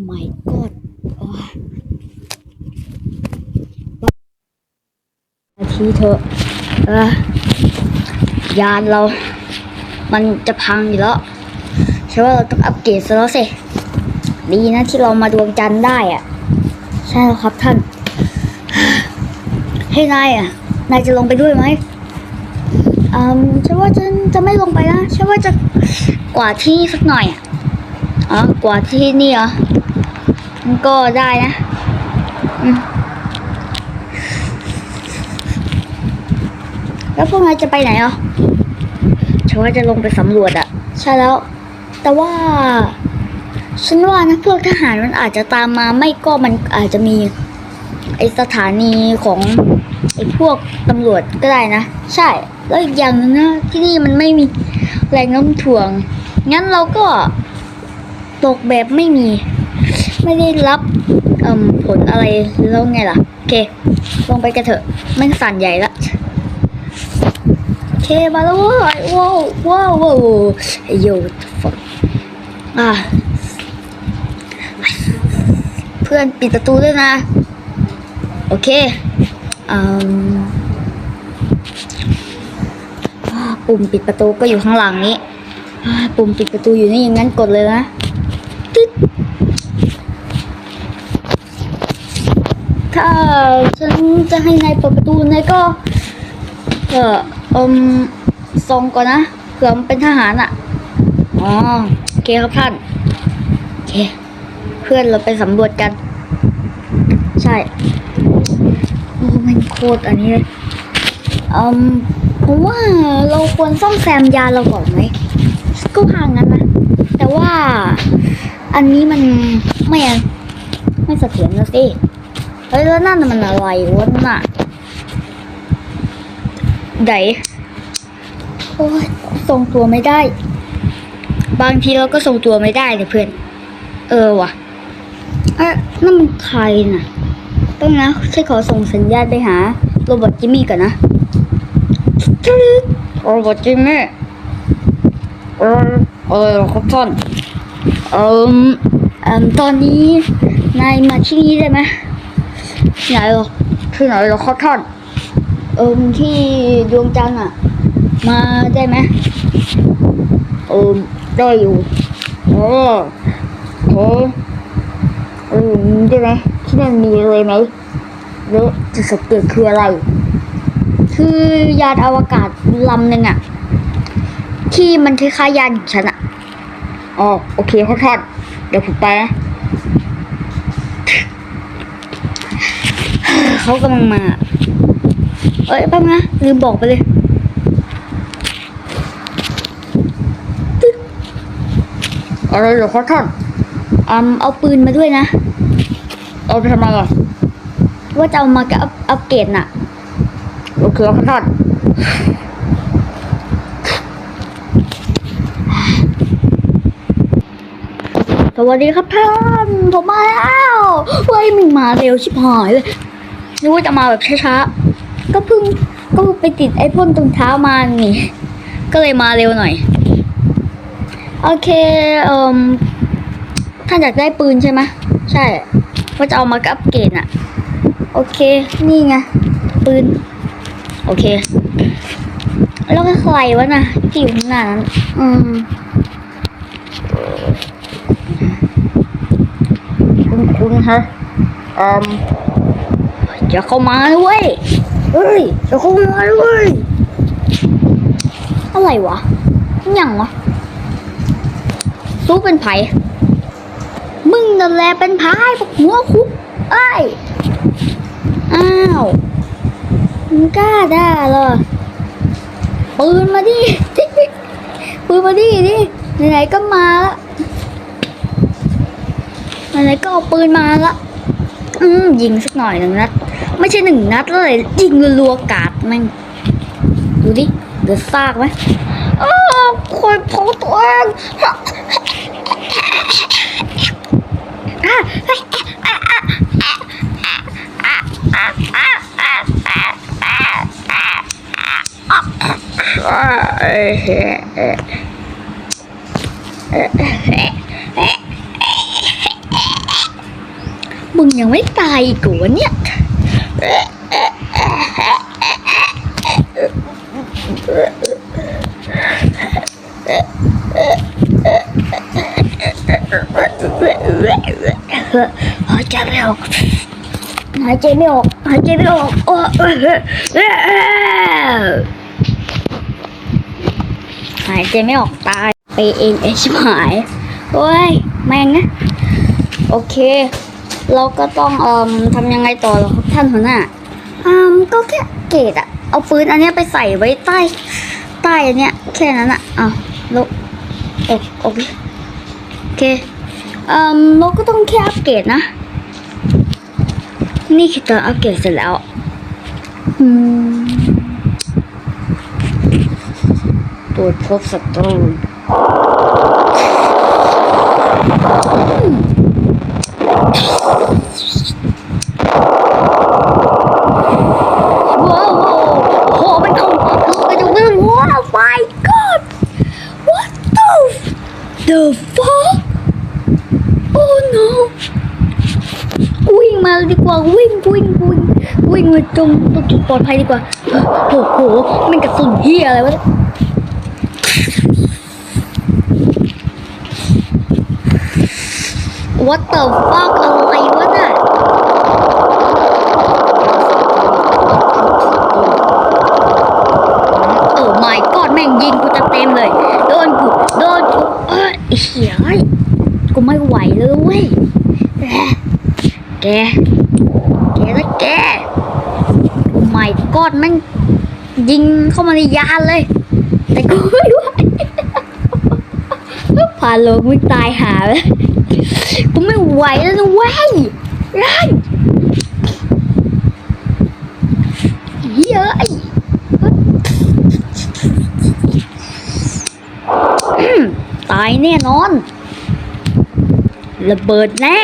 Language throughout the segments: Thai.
ไม่กดโอ้ยนาทีเถอะเออยานเรา มันจะพังอยู่แล้วใช่ว่าเราต้องอัปเกรดซะแล้วสิดีนะที่เรามาดวงจันทร์ได้อะ ใช่แล้วครับท่าน ให้นายอะ นายจะลงไปด้วยไหมอืมฉันว่าฉันจะไม่ลงไปนะฉันว่าจะกวาดที่นี่สักหน่อยอะอ๋อกวาดที่นี่เหรอ มันก็ได้นะอืมแล้วพวกนายจะไปไหนอะฉันว่าจะลงไปสำรวจอะใช่แล้ว แต่ว่า ฉันว่านะพวกทหารมันอาจจะตามมาไม่ก็มันอาจจะมีไอสถานีของไอพวกตำรวจก็ได้นะ ใช่ แล้วอีกอย่างหนึงนะที่นี่มันไม่มีแรงโน้มถ่วง งั้นเราก็ตกแบบไม่มี ไม่ได้รับผลอะไรแล้วไงล่ะ โอเค ลงไปกันเถอะแม่งสั่นใหญ่ละโอเคมาแล้วว้ยว้าวว้าวว้าวไอโยฟอะเพื่อนปิดประตูด้วยนะ โอเคอืมอ่าปุ่มปิดประตูก็อยู่ข้างหลังนี้ ปุ่มปิดประตูอยู่นี่อย่างนั้นกดเลยนะตึ๊ด ถ้าฉันจะให้นายเปิดประตูนายก็ เออเอมส่งก่อนนะเผื่อมันเป็นทหารอะอ๋อโอเคครับท่านโอเค เพื่อนเราไปสำรวจกัน ใช่โอ้มันโคตรอันนี้เลยอืมผมว่าเราควรซ่อมแซมยาเราก่อนไหมก็พังงั้นนะ แต่ว่าอันนี้มันไม่ไม่เสถียรนะสิ เฮ้ยแล้วนั่นน่ะมันอะไรวะน่ะไดโอ้ยทรงตัวไม่ได้ บางทีเราก็ทรงตัวไม่ได้เลยเพื่อน เออว่ะเอ๊ะนั่นมันใครน่ะต้องนะฉันขอส่งสัญญาณไปหาโรบอทจิมมี่ก่อนนะจึ๊ดโรบอทจิมมี่เออเออครับท่านเอ่มเอ่มตอนนี้นายมาที่นี่ได้ไหม ที่ไหนหรอที่ไหนหรอครับท่านเอ่มที่ดวงจันทร์อะ มาได้ไหมเอ่มได้อยู่โอ้โหเออได้ไหมที่นั่นมีเลยไหมแล้วจุดสังเกตคืออะไร คือยานอวกาศลำหนึ่งอะที่มันคล้ายๆยานของฉันอะอ๋อโอเคครับท่านเดี๋ยวผมไปนะ เขากำลังมา เอ้ยแป๊บนะลืมบอกไปเลยตึ๊ดอะไรเหรอครับท่านอืมเอาปืนมาด้วยนะ เอาไปทำไมอะว่าจะเอามากับอัพอัปเกรดน่ะ โอเคครับท่านสวัสดีครับท่าน ผมมาแล้ว เฮ้ยมึงมาเร็วชิบหายเลย นึกว่าจะมาแบบช้าๆ ก็เพิ่งก็ไปติดไอ้พ่นตรงเท้ามานี่ ก็เลยมาเร็วหน่อย โอเคเอ่มท่านอยากได้ปืนใช่ไหมใช่ว่าจะเอามากับอัปเกรดน่ะโอเค นี่ไง ปืน โอเค แล้วก็ใครวะน่ะที่อยู่ข้างหน้านั้น อืมคุณคุณฮะอืม อย่าเข้ามาเว้ยเฮ้ยอย่าเข้ามาเว้ยอะไรวะอย่างวะสู้เป็นไผ่มึงนั่นแหละเป็นไผพวกหัวคุกเอ้ยอ้าวมึงกล้าได่าเหรอปืนมาดิปืนมาดิดิไหนๆก็มาละไหนๆก็เอาปืนมาละอืมยิงสักหน่อยหนึ่งนัด ไม่ใช่หนึ่งนัดเลยยิงรัวกาดแม่งดูดิเดือดซากไหมอ้าวคอยพอตัวเองอะอมึงยังไม่ตายกเหรอวะเนี่ย หายใจไม่ออกหายใจไม่ออกหายใจไม่ออกโอ้หายใจไม่ออกตายไปเองไอ้ชิบหายโอ้ยแม่งนะ โอเค เราก็ต้องเอ่มทำยังไงต่อหรอ ท่านหัวหน้าอืมก็แค่เกตอะเอาปืนอันเนี้ยไปใส่ไว้ใต้ ใต้อันเนี้ยแค่นั้นอะอ้าวล้วโอโอเคโอเคอ่มเราก็ต้องแค่อัปเกรดนะ นี่คือตอนอัปเกรดเสร็จแล้วอืมตรวจพบศัตรูว้าวโหมันเข้าเข้ากระจกเงินว้าว my god what the the fuck oh no วิ่งมาดีกว่าวิ่งวิ่งวิ่งวิ่งมาจงตรงจุดปลอดภัยดีกว่าโอ้โหมันกระสุนเฮียอะไรวะเนี่ย What the fuck อะไรวะน่ะโอ้ my god แม่งยิงกูจะเต็มเลย โดนกูโดนกูเอ้ยไอ้เหี้ยเอ้ย กูไม่ไหวเลยเว้ยแก แกนะแกโอ้ my god แม่งยิงเข้ามาในยานเลย แต่กูไม่ไหวพาโลกมึงตายหาเลยกูไม่ไหวแล้วนะเว้ยรันเฮ้ยเอ้ยอืมตายแน่นอน ระเบิดแน่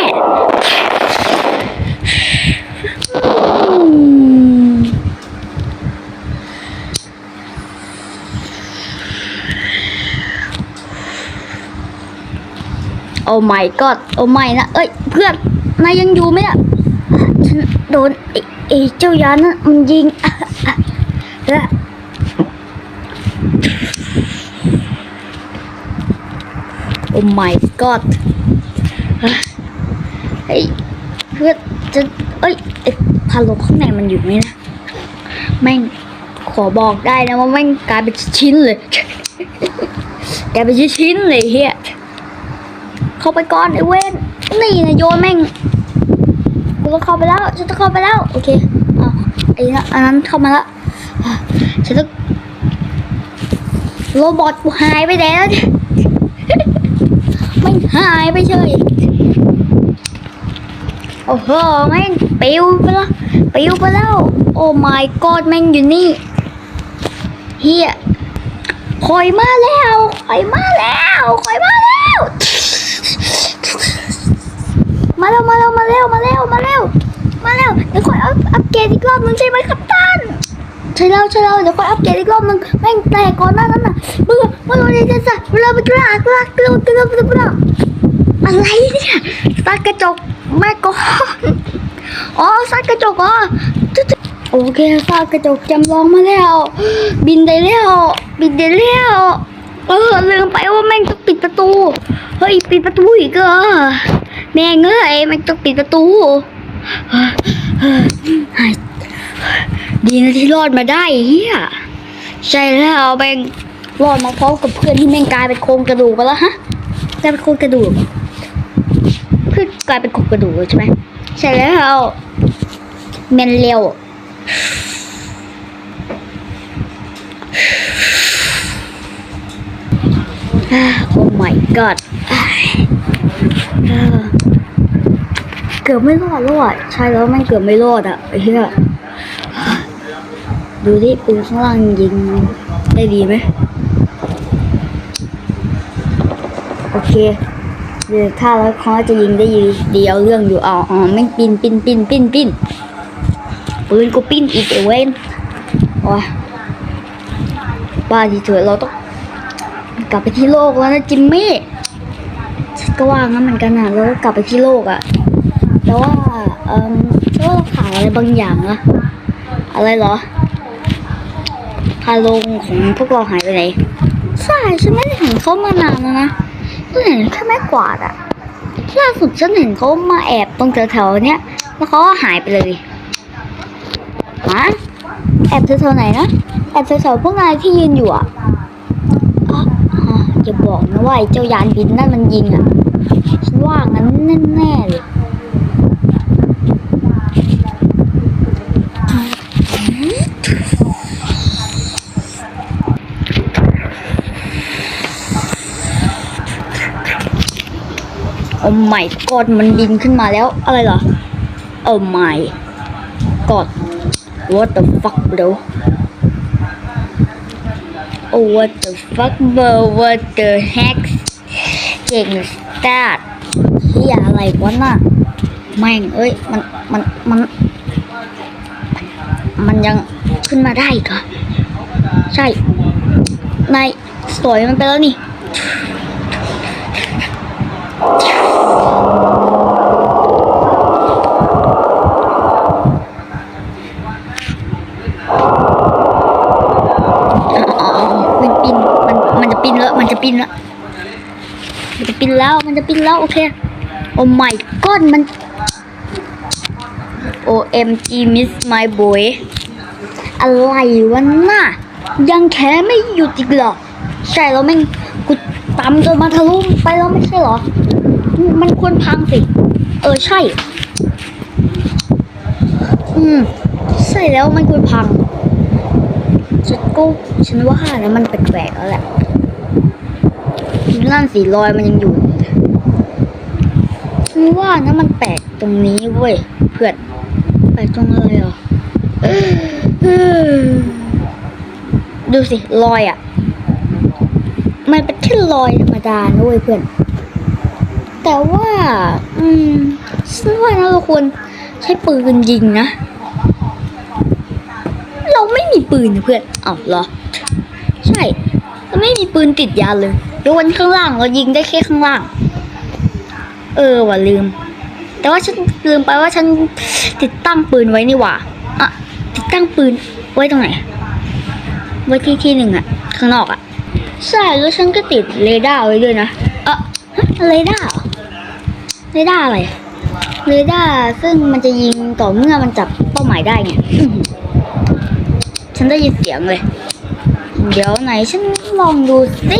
โอ้ my god โอ้ไม่นะเอ้ยเพื่อนนายยังอยู่ไหมเนี่ยฉันโดนไอ้เจ้ายานั้นมันยิงแล้วโอ้ my god เฮ้ยเพื่อนจะเอ้ยพาโลข้างในมันอยู่ไหมนะแม่งขอบอกได้นะว่าแม่งกลายเป็นชิ้นเลยกลายเป็นชิ้นเลยเฮียเข้าไปก่อนไอ้เว้นนี่นะโยนแม่งกูก็เข้าไปแล้วฉันจะเข้าไปแล้วโอเคอ้าวไอ้นั่นอันนั้นเข้ามาแล้วอะฉันต้องโรบอทกูหายไปไหนแล้วเนี่ยไม่หายไปเฉย โอ้โหแม่งปิวไปแล้วปิวไปแล้ว โอ้ my god แม่งอยู่นี่เฮียคอยมาแล้วคอยมาแล้วคอยมาแล้ว มาแล้วมาแล้วมาแล้วมาแล้วมาแล้วมาแล้วเดี๋ยวคอยอัพอัปเกรดอีกรอบนึงใช่ไหมครับท่านใช่แล้วใช่แล้วเดี๋ยวคอยอัปเกรดอีกรอบนึงแม่งแตกก่อนหน้านั้นน่ะเมื่อเมื่อวันนี้จะสั่เวลาไปกลากลากกลากกลากกลาก อะไรเนี่ยซัดกระจกแม่ก่อนอ๋อซัดกระจกอ๋อโอเคซัดกระจกจำลองมาแล้ว บินได้แล้วบินได้แล้วเออลืมไปว่าแม่งต้องปิดประตู เฮ้ยปิดประตูอีกเหรอแม่งเอ้ยมันต้องปิดประตูดีนะที่รอดมาได้เฮียใช่แล้วแม่งรอดมาพร้อมกับเพื่อนที่แม่งกลายเป็นโครงกระดูกไปแล้วฮะกลายเป็นโครงกระดูก คือนกลายเป็นโครงกระดูกใช่ไหมใช่แล้วแมนเร็วโอ้ my god เกือบไม่รอดแล้วอะใช่แล้วม่งเกือบไม่รอดอะไอ้เหี้ยดูที่ปืนข้างล่างยิงได้ดีไหมโอเค เดี๋ยวถ้าแล้วเขาจะยิงได้ดีดีเอาเรื่องอยู่อ๋ออ๋อแม่ปินปินปินปินปินปืนกูปินอีกไอ้เว้นโอ้ยบ้าดีเถอะเราต้องกลับไปที่โลกแล้วนะจิมมี่ฉันก็ว่างั้นเหมือนกันอะแล้วก็กลับไปที่โลกอะแต่ว่าเอ่อก็ขายอะไรบางอย่างนะอะไรเหรอคาลงของพวกเราหายไปไหนใช่ฉันไม่ได้เห็นเขามานานแล้วนะ ฉันเห็นแค่ไม้กวาดอะล่าสุดฉันเห็นเขามาแอบตรงแถวๆเนี้ยแล้วเขาก็หายไปเลยฮะแอบแถวๆไหนนะแอบแถวๆพวกนายที่ยืนอยู่อะอ๋ออ๋ออย่าบอกนะว่าเจ้ายานบินนั่นมันยิงอะฉันว่างั้นแน่ๆเลย อ้ไม่กอดมันบินขึ้นมาแล้วอะไรเหรอโอ้ไม่กอด what the fuck bro oh what the fuck bro what the heck เก่ง start เฮียอะไรวะน่ะแม่งเอ้ยมันมันมันมันยังขึ้นมาได้อีกเหรอใช่นายสวยมันไปแล้วนี่ มันปินมันมันจะปินแล้ว มันจะปินแล้ว มันจะปินแล้ว มันจะปินแล้ว โอเค โอ้ my god มัน OMG miss my boy อะไรวะน่ะยังแค่ไม่หยุดอีกเหรอ ใช่แล้วแม่ง ตามจนมาทะลุไปแล้วไม่ใช่เหรอ มันควรพังสิ เออใช่ อืม ใช่แล้วมันควรพังฉันก็ฉันว่านะมันแปลกๆแล้วแหละนั่นสีรอยมันยังอยู่ฉันว่านะมันแปลกตรงนี้เว้ยเพื่อนแปลกตรงอะไรอะเอดูสิรอยอะ มันเป็นแค่รอยธรรมดานะเว้ยเพื่อน แต่ว่า อืมฉันว่านะเราควรใช้ปืนยิงนะ เราไม่มีปืนนะเพื่อนอ้าวเหรอ ใช่เราไม่มีปืนติดยาเลยยกว้นข้างล่างเรายิงได้แค่ข้างล่าง เออว่ะลืม แต่ว่าฉันลืมไปว่าฉันติดตั้งปืนไว้นี่หว่าอะติดตั้งปืนไว้ตรงไหน ไว้ที่ที่หนึ่งอะข้างนอกอะ ใช่แล้วฉันก็ติดเรดาร์ไว้ด้วยนะเออฮะเรดาร์เหรอเรดาร์อะไรเรดาร์ซึ่งมันจะยิงต่อเมื่อมันจับเป้าหมายได้ไงอื้อหือฉันได้ยินเสียงเลย เดี๋ยวไหนฉันลองดูสิ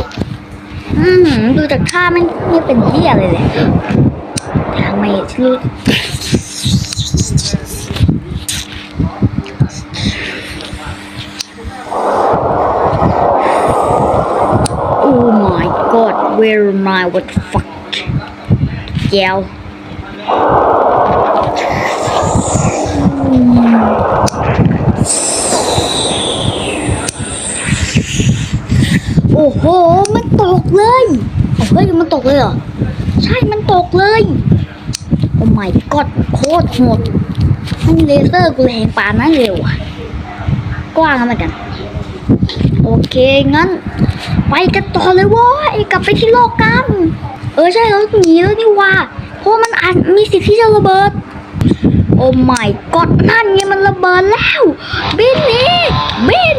อืมดูจากท่าไม่ไม่เป็นที่อะไรเลยทำไมฉันรู้ where am I what the fuck แก้วโอ้โห มันตกเลยเอาเฮ้ยมันตกเลยเหรอ ใช่ มันตกเลย โอ้ my god โคตรโหดมันเลเซอร์กูแรงปานนั้นเร็วอะกว้างเหมือนกัน โอเค งั้น ไปกันต่อเลยว้ยกลับไปที่โลกกันเออใช่แล้วหนีแล้วนี่ว่า เพราะมันอาจมีสิทธิ์ที่จะระเบิด โอ้ไม่กอดนั่นไงมันระเบิดแล้ว บินหนี่บิน